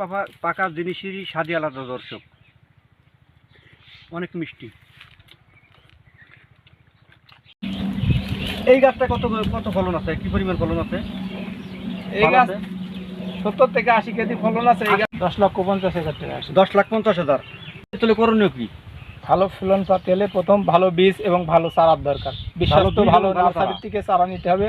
পাকা পাকা জিনিসেরই স্বাদই আলাদা দর্শক। অনেক মিষ্টি। এই গাছটা কত কত ফলন আছে? কি পরিমাণ ফলন আছে? এই গাছ সত্তর থেকে আশি কেজি ফলন আছে এই গাছ দশ লক্ষ পঞ্চাশ হাজার টাকা আছে। দশ লাখ পঞ্চাশ হাজার। তাহলে করণীয় কি? ভালো ফলন পাতে হলে প্রথম ভালো বীজ এবং ভালো চারার দরকার। বীজ ভালো নার্সারির থেকে চারা নিতে হবে।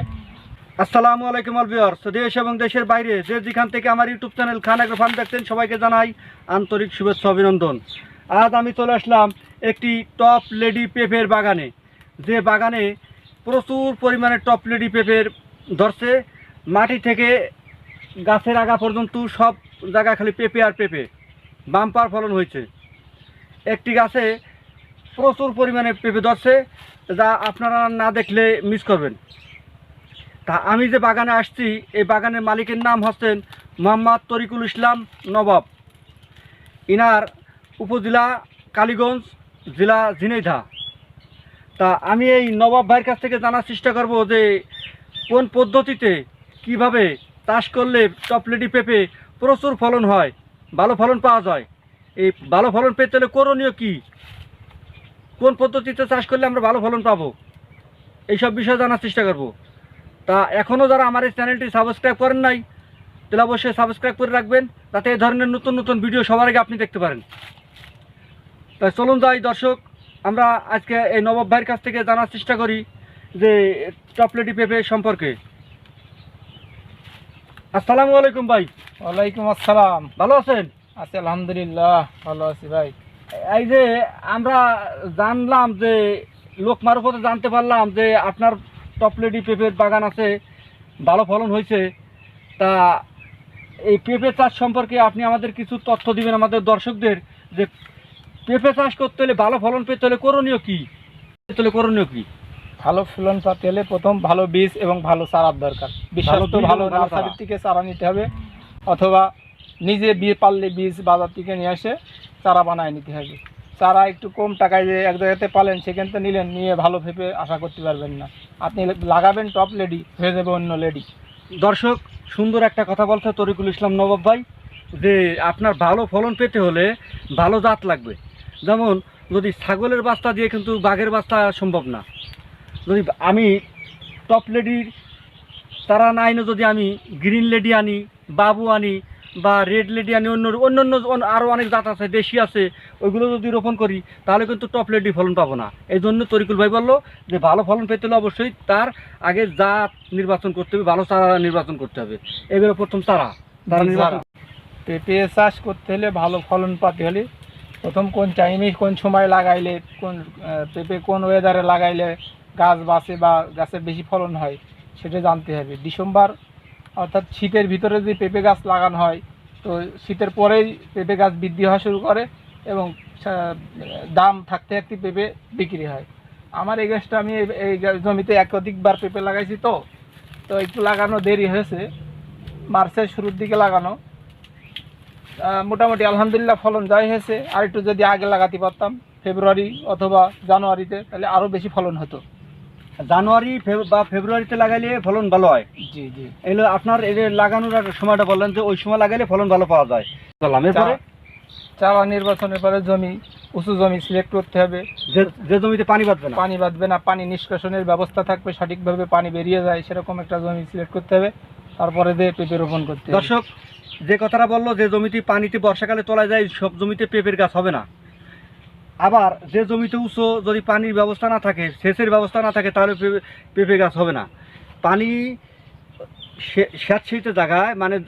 আসসালামু আলাইকুম আলবিয়ার দেশ এবং দেশের বাইরে যে যেখান থেকে আমার ইউটিউব চ্যানেল খান ফার্ম দেখছেন, সবাইকে জানাই আন্তরিক শুভেচ্ছা, অভিনন্দন। আজ আমি চলে আসলাম একটি টপ লেডি পেঁপের বাগানে। যে বাগানে প্রচুর পরিমাণে টপ লেডি পেঁপের ধরছে। মাটি থেকে গাছের আগা পর্যন্ত সব জায়গা খালি পেঁপে আর পেঁপে। বাম্পার ফলন হয়েছে। একটি গাছে প্রচুর পরিমাণে পেঁপে ধরছে, যা আপনারা না দেখলে মিস করবেন। তা আমি যে বাগানে আসছি, এই বাগানের মালিকের নাম হচ্ছেন মোহাম্মদ তরিকুল ইসলাম নবাব। ইনার উপজেলা কালীগঞ্জ জেলা ঝিনাইদহ। তা আমি এই নবাব ভাইয়ের কাছ থেকে জানার চেষ্টা করব যে কোন পদ্ধতিতে কীভাবে চাষ করলে টপলেটি পেঁপে প্রচুর ফলন হয়, ভালো ফলন পাওয়া যায়। এই ভালো ফলন পেতে হলে করণীয় কী? কোন পদ্ধতিতে চাষ করলে আমরা ভালো ফলন পাবো? এইসব বিষয়ে জানার চেষ্টা করব। তা এখনও যারা আমার এই চ্যানেলটি সাবস্ক্রাইব করেন নাই তাহলে অবশ্যই সাবস্ক্রাইব করে রাখবেন যাতে এই ধরনের নতুন নতুন ভিডিও সবার আগে আপনি দেখতে পারেন। তাই চলুন যাই দর্শক আমরা আজকে এই নবাব ভাইয়ের কাছ থেকে জানার চেষ্টা করি যে চকলেটি পেঁপে সম্পর্কে। আসসালামু আলাইকুম ভাই। ওয়ালাইকুম আসসালাম। ভালো আছেন? আছি আলহামদুলিল্লাহ ভালো আছি ভাই। এই যে আমরা জানলাম যে লোক মারফতে জানতে পারলাম যে আপনার টপলেডি পেঁপের বাগান আছে ভালো ফলন হয়েছে। তা এই পেঁপে চাষ সম্পর্কে আপনি আমাদের কিছু তথ্য দিবেন আমাদের দর্শকদের যে পেঁপে চাষ করতে হলে ভালো ফলন পেতে হলে করণীয় কী? পেতে হলে করণীয় কী? ভালো ফলন পাতে হলে প্রথম ভালো বীজ এবং ভালো চারার দরকার। বীজ ভালো নার্সারির থেকে চারা নিতে হবে অথবা নিজে বিয়ে পারলে বীজ বাজার থেকে নিয়ে এসে চারা বানায় নিতে হবে। চারা একটু কম টাকায় যে এক জায়গাতে পালেন, সেখান থেকে নিলেন, নিয়ে ভালো ভেবে আশা করতে পারবেন না। আপনি লাগাবেন টপ লেডি হয়ে যাবে অন্য লেডি দর্শক, সুন্দর একটা কথা বলছে তরিকুল ইসলাম নবাব ভাই, যে আপনার ভালো ফলন পেতে হলে ভালো জাত লাগবে। যেমন, যদি ছাগলের বাস্তা দিয়ে কিন্তু বাঘের বাস্তা সম্ভব না। যদি আমি টপ লেডির তারা না আইনে যদি আমি গ্রিন লেডি আনি, বাবু আনি বা রেড লেডি আনি অন্য অন্য অন্য আরও অনেক জাত আছে দেশি আছে ওইগুলো যদি রোপণ করি তাহলে কিন্তু টপ লেডি ফলন পাবো না। এই জন্য তরিকুল ভাই বলল যে ভালো ফলন পেতে হলে অবশ্যই তার আগে জাত নির্বাচন করতে হবে ভালো চারা নির্বাচন করতে হবে। এগুলো প্রথম চারা। চারা নির্বাচন পেঁপে চাষ করতে হলে ভালো ফলন পাতে হলে প্রথম কোন টাইমে কোন সময় লাগাইলে কোন পেঁপে কোন ওয়েদারে লাগাইলে গাছ বাঁচে বা গাছের বেশি ফলন হয় সেটা জানতে হবে। ডিসেম্বর অর্থাৎ শীতের ভিতরে যদি পেঁপে গাছ লাগানো হয়, তো শীতের পরেই পেঁপে গাছ বৃদ্ধি হওয়া শুরু করে এবং দাম থাকতে থাকতে পেঁপে বিক্রি হয়। আমার এই গাছটা আমি এই- জমিতে একাধিকবার পেঁপে লাগাইছি তো তো একটু লাগানো দেরি হয়েছে। মার্চের শুরুর দিকে লাগানো। মোটামুটি আলহামদুলিল্লাহ ফলন যাই হয়েছে। আর একটু যদি আগে লাগাতে পারতাম, ফেব্রুয়ারি অথবা জানুয়ারিতে, তাহলে আরও বেশি ফলন হতো। জানুয়ারি বা ফেব্রুয়ারিতে লাগাইলে ফলন ভালো হয়। জি জি। এগুলো আপনার এই লাগানোর সময়টা বললেন যে ওই সময় লাগাইলে ফলন ভালো পাওয়া যায়। এরপরে? চারা নির্বাচনের পরে জমি উঁচু জমি সিলেক্ট করতে হবে। যে জমিতে পানি বাঁধবে না? পানি বাঁধবে না পানি নিষ্কাশনের ব্যবস্থা থাকবে সঠিকভাবে পানি বেরিয়ে যায় সেরকম একটা জমি সিলেক্ট করতে হবে। তারপরে দিয়ে পেঁপে রোপণ করতে হবে। দর্শক যে কথাটা বলল যে জমিতে পানিতে বর্ষাকালে তোলা যায় সব জমিতে পেঁপের গাছ হবে না। আবার যে জমিতে উঁচু যদি পানির ব্যবস্থা না থাকে সেচের ব্যবস্থা না থাকে তাহলে পেঁপে- গাছ হবে না। পানি স্যাঁতশীত জায়গায় মানে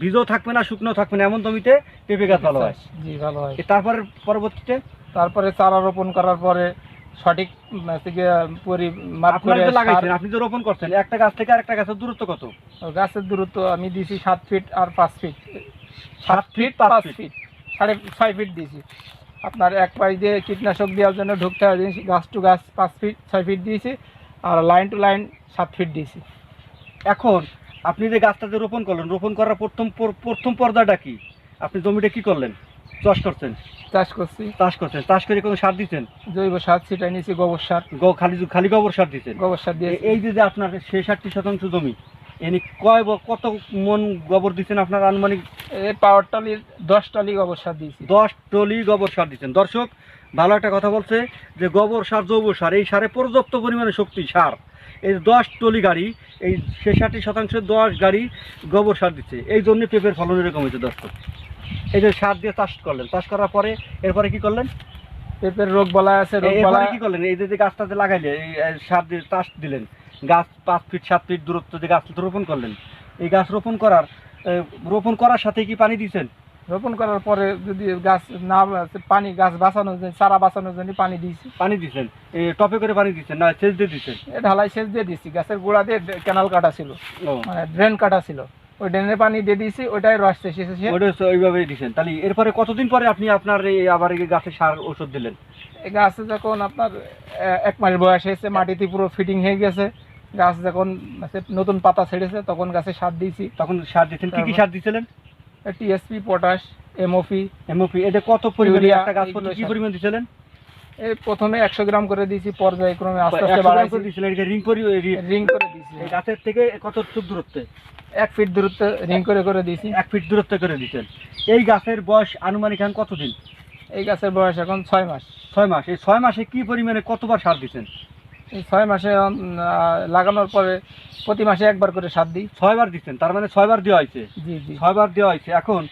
বীজও থাকবে না শুকনো থাকবে না এমন জমিতে পেঁপে গাছ ভালো হয়। জি ভালো হয়। তারপরে পরবর্তীতে? তারপরে চারা রোপণ করার পরে সঠিক যে লাগাইছেন আপনি যে রোপণ করছেন একটা গাছ থেকে আরেকটা গাছের দূরত্ব কত? গাছের দূরত্ব আমি দিয়েছি সাত ফিট আর পাঁচ ফিট। সাত ফিট পাঁচ ফিট। সাড়ে ছয় ফিট দিয়েছি আপনার এক পাশ দিয়ে কীটনাশক দেওয়ার জন্য ঢুকতে হয় গাছ টু গাছ পাঁচ ফিট ছয় ফিট দিয়েছি আর লাইন টু লাইন সাত ফিট দিয়েছি। এখন আপনি যে গাছটা যে রোপণ করলেন রোপণ করার প্রথম প্রথম পর্দাটা কি? আপনি জমিটা কি করলেন? চাষ করছেন? চাষ করছি। চাষ করছেন। চাষ করে কোনো সার দিচ্ছেন? জৈব সার ছিটাই নিয়েছি গোবর সার। গ- খালি খালি গোবর সার দিচ্ছেন? গোবর সার দিয়ে এই যে যে আপনার সেই ষাটটি শতাংশ জমি এনে কয় কত মন গোবর দিচ্ছেন আপনার আনুমানিক? এই পাওয়ার টালির দশ টালি অবস্থা দিয়েছি। দশ টলি গোবর সার দিচ্ছেন দর্শক ভালো একটা কথা বলছে যে গোবর সার জৈব সার এই সারে পর্যাপ্ত পরিমাণে শক্তি সার। এই দশ টলি গাড়ি এই ছেষট্টি শতাংশ দশ গাড়ি গোবর সার দিচ্ছে। এই জন্য পেঁপের ফলন এরকম হয়েছে দর্শক। এই যে সার দিয়ে চাষ করলেন চাষ করার পরে এরপরে কি করলেন? পেঁপের রোগ বলা আছে রোগ এরপরে বলা কি করলেন? এই যে গাছটাতে লাগাইলে সার দিয়ে চাষ দিলেন গাছ পাঁচ ফিট সাত ফিট দূরত্ব যে গাছ রোপণ করলেন এই গাছ রোপণ করার রোপণ করার সাথে কি পানি দিয়েছেন? রোপণ করার পরে যদি গাছ না পানি গাছ বাঁচানোর জন্য চারা বাঁচানোর জন্য পানি দিয়েছি। পানি দিয়েছেন টপে করে পানি দিচ্ছেন না সেচ দিয়ে দিচ্ছেন এ ঢালাই সেচ দিয়ে দিয়েছি গাছের গোড়া দিয়ে ক্যানাল কাটা ছিল মানে ড্রেন কাটা ছিল। ওই ড্রেনে পানি দিয়ে দিয়েছি ওইটাই রস এসেছে ওটা ওইভাবেই দিচ্ছেন তাহলে এরপরে কতদিন পরে আপনি আপনার এই আবার এই গাছে সার ওষুধ দিলেন? এই গাছে যখন আপনার এক মাস বয়স হয়েছে মাটিতে পুরো ফিটিং হয়ে গেছে। গাছ যখন নতুন পাতা ছেড়েছে তখন গাছে সার দিয়েছি। তখন সার দিচ্ছেন কি কি সার দিছিলেন? টিএসপি পটাশ এমওপি এমওপি এটা কত পরিমাণে একটা গাছ কি পরিমাণ দিছিলেন? এই প্রথমে একশো গ্রাম করে দিয়েছি পর্যায়ক্রমে আস্তে আস্তে 100 বাড়াইছি। করে এটা রিং পরি রিং করে দিয়েছি। গাছের থেকে কত দূরত্বে? এক ফিট দূরত্বে রিং করে করে দিয়েছি। এক ফিট দূরত্বে করে দিচ্ছেন এই গাছের বয়স আনুমানিক এখন কতদিন? এই গাছের বয়স এখন ছয় মাস। ছয় মাস। এই ছয় মাসে কি পরিমাণে কতবার সার দিচ্ছেন এই ছয় মাসে লাগানোর পরে প্রতি মাসে একবার করে সার দিই। ছয়বার দিচ্ছেন তার মানে ছয়বার দেওয়া হয়েছে? জি জি। ছয়বার দেওয়া হয়েছে। এখন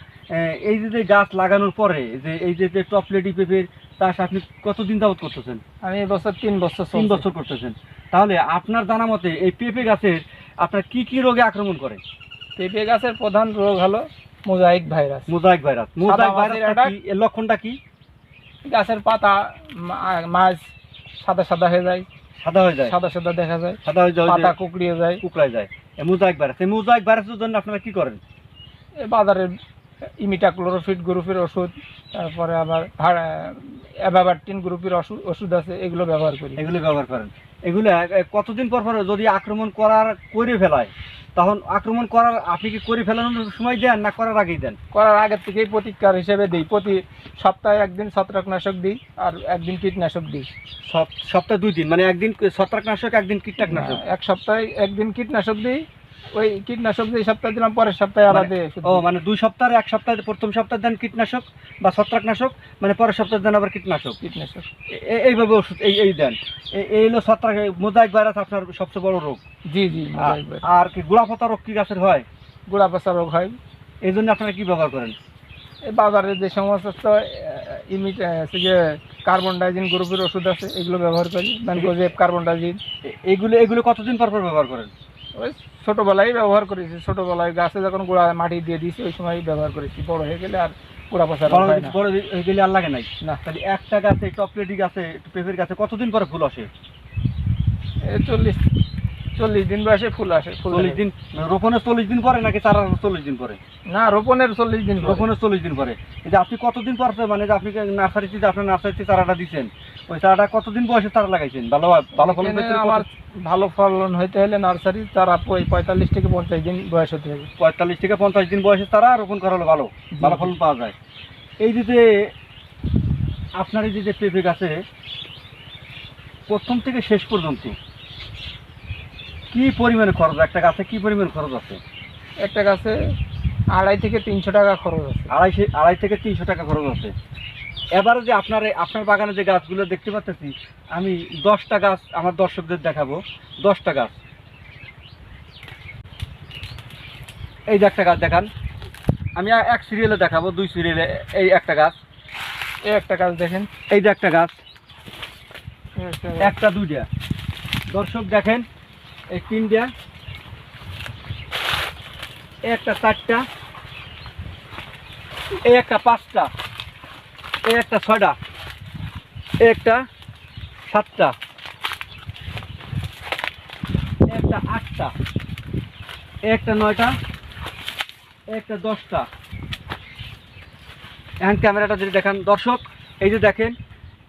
এই যে গাছ লাগানোর পরে যে এই যে যে টপ লেডি পেঁপের চাষ আপনি কতদিন যাবত করতেছেন? আমি এই বছর তিন বছর তিন বছর করতেছেন। তাহলে আপনার জানা মতে এই পেঁপে গাছের আপনার কি কি রোগে আক্রমণ করে? পেঁপে গাছের প্রধান রোগ হলো mosaic virus. Mosaic virus. Mosaic মাছির ভাইরাস কি? এর লক্ষণটা কি? গাছের পাতা মাছ সাদা সাদা হয়ে যায়। সাদা হয়ে যায়? সাদা সাদা দেখা যায়। সাদা হয়ে যায় পাতা কুকড়িয়ে যায়। কুকড়ায় যায়। Mosaic virus. এই মোজাইক ভাইরাসের জন্য আপনারা কি করেন? বাজারে ইমিটা ক্লোরোফিট গ্রুপের ওষুধ তারপরে আবার অ্যাভাবারটিন গ্রুপের ওষুধ ওষুধ আছে এগুলো ব্যবহার করি। এগুলো ব্যবহার করেন। এগুলো কতদিন পর পর যদি আক্রমণ করার করে ফেলায় তখন আক্রমণ করার আপনি কি করে ফেলানোর সময় দেন না করার আগেই দেন? করার আগের থেকেই প্রতিকার হিসেবে দিই। প্রতি সপ্তাহে একদিন ছত্রাকনাশক দিই আর একদিন কীটনাশক দিই। সপ- সপ্তাহে দুই দিন মানে একদিন ছত্রাকনাশক একদিন কীটনাশক? এক সপ্তাহে একদিন কীটনাশক দিই ওই কীটনাশক যে সপ্তাহে দিলাম পরের সপ্তাহে আলাদা ওষুধ ও মানে দুই সপ্তাহে এক সপ্তাহে প্রথম সপ্তাহে দেন কীটনাশক বা ছত্রাকনাশক মানে পরের সপ্তাহে দেন আবার কীটনাশক। কীটনাশক। এইভাবে ওষুধ এই এই দেন। এই হলো ছত্রাক মোজাইক ভাইরাস আপনার সবচেয়ে বড় রোগ। জি জি আর- কি গোড়াপতা রোগ কি গাছের হয়? গোড়া পচা রোগ হয়। এই জন্য আপনারা কি ব্যবহার করেন? এই বাজারে যে সমস্ত ইমিট যে কার্বন ডাইজিন গ্রুপের ওষুধ আছে এগুলো ব্যবহার করি। ম্যানগোজেব কার্বন ডাইজিন এগুলো এগুলো কতদিন পর পর ব্যবহার করেন? ওই ছোটোবেলায় ব্যবহার করেছি। ছোটোবেলায় গাছে যখন গোড়া মাটি দিয়ে দিয়েছি ওই সময় ব্যবহার করেছি। বড় হয়ে গেলে আর গোড়া পচা বড় হয় গেলে আর লাগে নাই? না। তাহলে একটা গাছে চকলেটি গাছে পেঁপের গাছে কতদিন পরে ফুল আসে? এই চল্লিশ চল্লিশ দিন বয়সে ফুল আসে চল্লিশ দিন রোপণের চল্লিশ দিন পরে নাকি চারা চল্লিশ দিন পরে? না রোপণের চল্লিশ দিন। রোপণের চল্লিশ দিন পরে। যে আপনি কতদিন পর মানে যে আপনি নার্সারিতে যে আপনার নার্সারিতে চারাটা দিচ্ছেন ওই চারাটা কতদিন বয়সে চারা লাগাইছেন? ভালো ভালো ফলন আমার ভালো ফলন হইতে হলে নার্সারি তারা পঁয়তাল্লিশ থেকে পঞ্চাশ দিন বয়স হতে হবে। পঁয়তাল্লিশ থেকে পঞ্চাশ দিন বয়সে তারা রোপণ করা হলো ভালো ভালো ফলন পাওয়া যায়। এই যে আপনার এই যে যে পেঁপে গাছে প্রথম থেকে শেষ পর্যন্ত কি পরিমাণে খরচ? একটা গাছে কি পরিমাণ খরচ আছে? একটা গাছে আড়াই থেকে তিনশো টাকা খরচ আছে। আড়াইশো আড়াই থেকে তিনশো টাকা খরচ আছে। এবারে যে আপনার আপনার বাগানে যে গাছগুলো দেখতে পাচ্ছি আমি দশটা গাছ আমার দর্শকদের দেখাবো। দশটা গাছ। এই যে একটা গাছ দেখান। আমি এক সিরিয়ালে দেখাবো দুই সিরিয়ালে এই একটা গাছ। এই একটা গাছ দেখেন। এই যে একটা গাছ। এই একটা গাছ। একটা দুইটা। দর্শক দেখেন। এই তিনটা একটা চারটা। এই একটা পাঁচটা। এই একটা এই একটা সাতটা। একটা আটটা। একটা নয়টা। একটা দশটা। এখন ক্যামেরাটা যদি দেখান, দর্শক, এই যে দেখেন,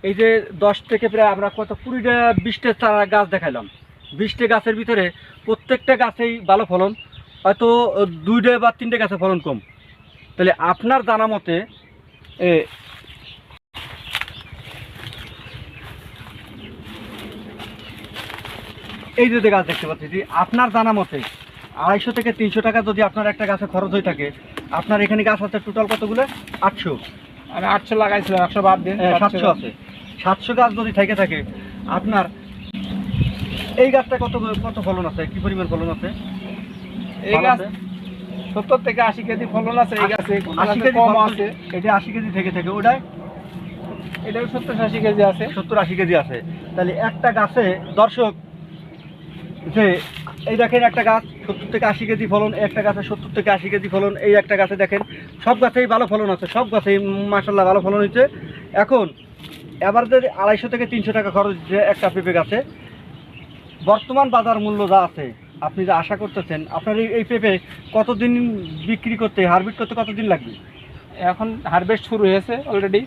এই যে দশ থেকে প্রায় আমরা কত কুড়িটা, বিশটা চারা গাছ দেখাইলাম। বিশটা গাছের ভিতরে প্রত্যেকটা গাছেই ভালো ফলন হয়তো দুইটা বা তিনটে গাছে ফলন কম। তাহলে আপনার জানা মতে এই যে যে গাছ দেখতে পাচ্ছি যে আপনার জানা মতে আড়াইশো থেকে তিনশো টাকা যদি আপনার একটা গাছে খরচ হয়ে থাকে আপনার এখানে গাছ আছে টোটাল কতগুলো? আটশো। আমি আটশো লাগাইছিলাম একশো বাদ দিন সাতশো আছে। সাতশো গাছ যদি থেকে থাকে আপনার এই গাছটা কত কত ফলন আছে? কি পরিমাণ ফলন আছে? এই গাছ সত্তর থেকে আশি কেজি ফলন আছে এই গাছে আশি কেজি কম আছে। এটা আশি কেজি থেকে থেকে ওটাই? এটাও সত্তর আশি কেজি আছে। সত্তর আশি কেজি আছে। তাহলে একটা গাছে দর্শক যে এই দেখেন একটা গাছ সত্তর থেকে আশি কেজি ফলন একটা গাছে সত্তর থেকে আশি কেজি ফলন এই একটা গাছে দেখেন সব গাছেই ভালো ফলন আছে সব গাছেই মাসাল্লাহ ভালো ফলন হয়েছে এখন এবার যদি আড়াইশো থেকে তিনশো টাকা খরচ যে একটা পেঁপে গাছে বর্তমান বাজার মূল্য যা আছে আপনি যা আশা করতেছেন আপনার এই- পেঁপে কতদিন বিক্রি করতে হারবিট করতে কতদিন লাগবে? এখন হারভেস্ট শুরু হয়েছে অলরেডি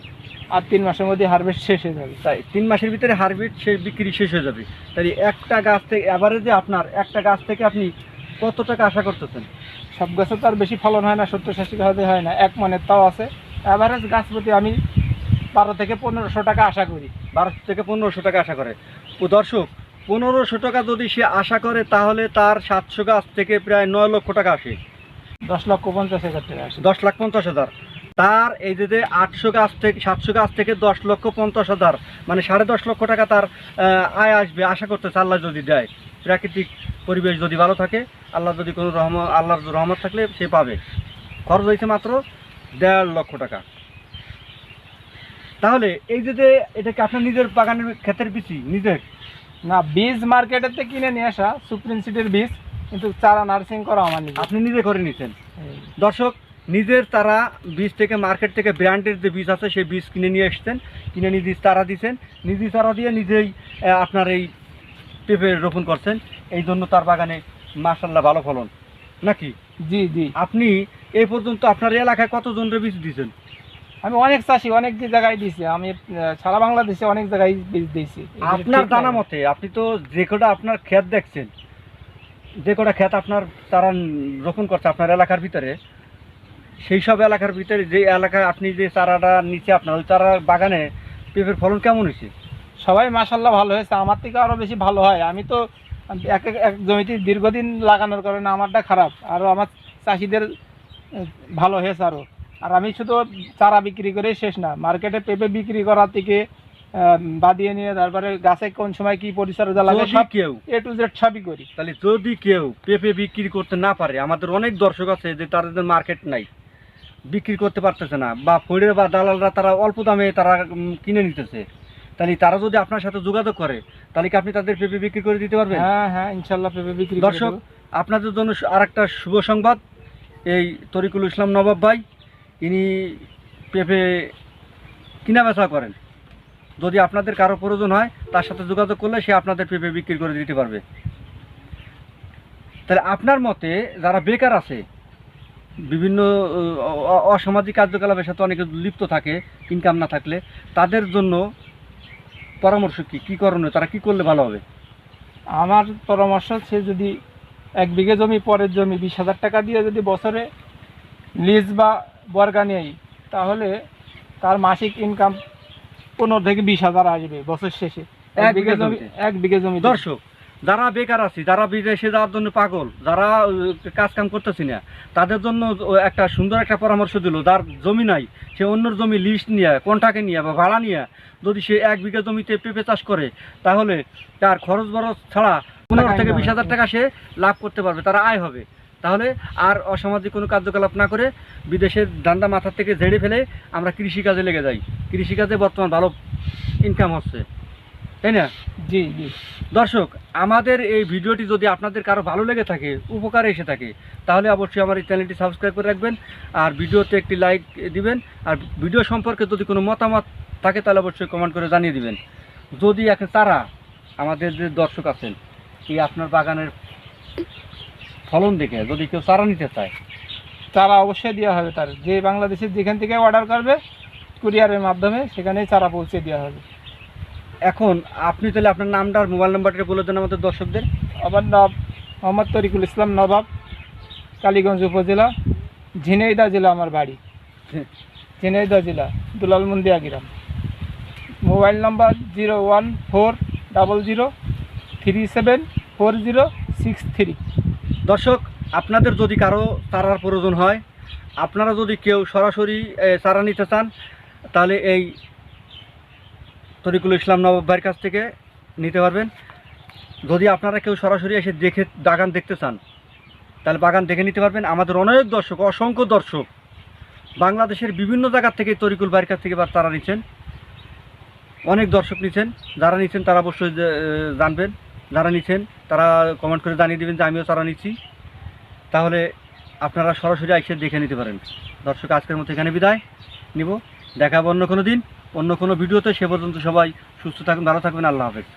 আর তিন মাসের মধ্যে হারভেস্ট শেষ হয়ে যাবে। তাই তিন মাসের ভিতরে হারভেস্ট সে বিক্রি শেষ হয়ে যাবে। তাই একটা গাছ থেকে অ্যাভারেজে আপনার একটা গাছ থেকে আপনি কত টাকা আশা করতেছেন? সব গাছে তো আর বেশি ফলন হয় না সত্তর আশি হতে হয় না এক মনের তাও আছে। অ্যাভারেজ গাছ প্রতি আমি বারো থেকে পনেরোশো টাকা আশা করি। বারোশো থেকে পনেরোশো টাকা আশা করে। ও দর্শক পনেরোশো টাকা যদি সে আশা করে তাহলে তার সাতশো গাছ থেকে প্রায় নয় লক্ষ টাকা আসে। দশ লক্ষ পঞ্চাশ হাজার টাকা আসে। দশ লাখ পঞ্চাশ হাজার। তার এই যে আটশো গাছ থেকে সাতশো গাছ থেকে দশ লক্ষ পঞ্চাশ হাজার মানে সাড়ে দশ লক্ষ টাকা তার আয় আসবে আশা করতেছে আল্লাহ যদি দেয়। প্রাকৃতিক পরিবেশ যদি ভালো থাকে আল্লাহ যদি কোনো রহম আল্লাহর রহমত থাকলে সে পাবে। খরচ হয়েছে মাত্র দেড় লক্ষ টাকা। তাহলে এই যে এটা কি আপনার নিজের বাগানের ক্ষেতের বিচি নিজের? না বীজ মার্কেটেতে কিনে নিয়ে আসা সুপ্রিম সিটের বীজ কিন্তু চারা নার্সিং করা আমার নিজে আপনি নিজে করে নিচ্ছেন দর্শক নিজের তারা বীজ থেকে মার্কেট থেকে ব্র্যান্ডের যে বীজ আছে সেই বীজ কিনে নিয়ে এসছেন কিনে নিজে চারা দিয়েছেন নিজে চারা দিয়ে নিজেই আপনার এই পেঁপে রোপণ করছেন। এই জন্য তার বাগানে মাসাল্লাহ ভালো ফলন। নাকি? জি জি। আপনি এই পর্যন্ত আপনার এলাকায় কতজনের বীজ দিয়েছেন আমি অনেক চাষি অনেক জায়গায় দিছি আমি সারা বাংলাদেশে অনেক জায়গায় বীজ দিয়েছি। আপনার জানা মতে আপনি তো যে কটা আপনার ক্ষেত দেখছেন যে কটা ক্ষেত আপনার তারা রোপণ করছে আপনার এলাকার ভিতরে সেই সব এলাকার ভিতরে যে এলাকায় আপনি যে চারাটা নিচে আপনার ওই চারার বাগানে পেঁপের ফলন কেমন হয়েছে? সবাই মাসাল্লাহ ভালো হয়েছে আমার থেকে আরও বেশি ভালো হয়। আমি তো এক এক- এক জমিতে দীর্ঘদিন লাগানোর কারণে আমারটা খারাপ আর আমার চাষিদের ভালো হয়েছে আরও আর আমি শুধু চারা বিক্রি করে শেষ না মার্কেটে পেঁপে বিক্রি করার থেকে বাদিয়ে নিয়ে তারপরে গাছে কোন সময় কি পরিচর্যা লাগে সব কেউ এ টু জেড সবই করি। তাহলে যদি কেউ পেঁপে বিক্রি করতে না পারে আমাদের অনেক দর্শক আছে যে তাদের মার্কেট নাই বিক্রি করতে পারতেছে না বা ফড়ে বা দালালরা তারা অল্প দামে তারা কিনে নিতেছে। তাহলে তারা যদি আপনার সাথে যোগাযোগ করে তাহলে কি আপনি তাদের পেঁপে বিক্রি করে দিতে পারবেন? হ্যাঁ হ্যাঁ ইনশাল্লাহ পেঁপে বিক্রি করে দর্শক আপনাদের জন্য আর একটা শুভ সংবাদ এই তরিকুল ইসলাম নবাব ভাই। ইনি পেঁপে কিনা বেচা করেন। যদি আপনাদের কারও প্রয়োজন হয়, তার সাথে যোগাযোগ করলে সে আপনাদের পেঁপে বিক্রি করে দিতে পারবে। তাহলে আপনার মতে যারা বেকার আছে, বিভিন্ন অসামাজিক কার্যকলাপের সাথে অনেকে লিপ্ত থাকে ইনকাম না থাকলে, তাদের জন্য পরামর্শ কি? কী করণীয়? তারা কি করলে ভালো হবে? আমার পরামর্শ সে যদি এক বিঘে জমি, পরের জমি বিশ হাজার টাকা দিয়ে যদি বছরে লিজ বা বর্গা নেই তাহলে তার মাসিক ইনকাম পনেরো থেকে বিশ হাজার আসবে বছর শেষে। এক বিঘে জমি এক বিঘে জমি দর্শক যারা বেকার আছি যারা বিদেশে যাওয়ার জন্য পাগল যারা কাজ কাম করতেছি না তাদের জন্য একটা সুন্দর একটা পরামর্শ দিল যার জমি নাই সে অন্যর জমি লিস্ট নিয়ে কন্টাকে নিয়ে বা ভাড়া নিয়ে যদি সে এক বিঘা জমিতে পেঁপে চাষ করে তাহলে তার খরচ বরচ ছাড়া পনেরো থেকে বিশ হাজার টাকা সে লাভ করতে পারবে তারা আয় হবে। তাহলে আর অসামাজিক কোনো কার্যকলাপ না করে বিদেশের ডান্ডা মাথার থেকে ঝেড়ে ফেলে আমরা কৃষিকাজে লেগে যাই। কৃষিকাজে বর্তমান ভালো ইনকাম হচ্ছে। তাই না? জি জি। দর্শক আমাদের এই ভিডিওটি যদি আপনাদের কারও ভালো লেগে থাকে উপকারে এসে থাকে তাহলে অবশ্যই আমার এই চ্যানেলটি সাবস্ক্রাইব করে রাখবেন আর ভিডিওতে একটি লাইক দিবেন। আর ভিডিও সম্পর্কে যদি কোনো মতামত থাকে তাহলে অবশ্যই কমেন্ট করে জানিয়ে দিবেন। যদি এখন তারা আমাদের যে দর্শক আছেন এই আপনার বাগানের ফলন দেখে যদি কেউ চারা নিতে চায়। চারা অবশ্যই দেওয়া হবে তার। যে বাংলাদেশের যেখান থেকে অর্ডার করবে কুরিয়ারের মাধ্যমে সেখানেই চারা পৌঁছে দেওয়া হবে। এখন আপনি তাহলে আপনার নামটা আর মোবাইল নাম্বারটা বলে দেন আমাদের দর্শকদের। আমার নাম মোহাম্মদ তরিকুল ইসলাম নবাব কালীগঞ্জ উপজেলা ঝিনাইদা জেলা আমার বাড়ি। ঝিনাইদা জেলা দুলালমন্দিয়া গ্রাম। Mobile number zero one four double zero three seven four zero six three. দর্শক, আপনাদের যদি কারও চারার প্রয়োজন হয়, আপনারা যদি কেউ সরাসরি চারা নিতে চান, তাহলে এই তরিকুল ইসলাম নবাব ভাইয়ের কাছ থেকে নিতে পারবেন। যদি আপনারা কেউ সরাসরি এসে দেখে, বাগান দেখতে চান, তাহলে বাগান দেখে নিতে পারবেন। আমাদের অনেক দর্শক, অসংখ্য দর্শক বাংলাদেশের বিভিন্ন জায়গার থেকে তরিকুল ভাইয়ের কাছ থেকে তারা নিচ্ছেন। অনেক দর্শক নিচ্ছেন, যারা নিচ্ছেন তারা অবশ্যই জানবেন। যারা নিচ্ছেন তারা কমেন্ট করে জানিয়ে দেবেন যে আমিও তারা নিচ্ছি। তাহলে আপনারা সরাসরি আইসে দেখে নিতে পারেন। দর্শক, আজকের মতো এখানে বিদায় নিব। দেখাবো অন্য কোনো দিন, অন্য কোনো ভিডিওতে। সে পর্যন্ত সবাই সুস্থ থাকুন, ভালো থাকবেন আল্লাহ হাফেজ।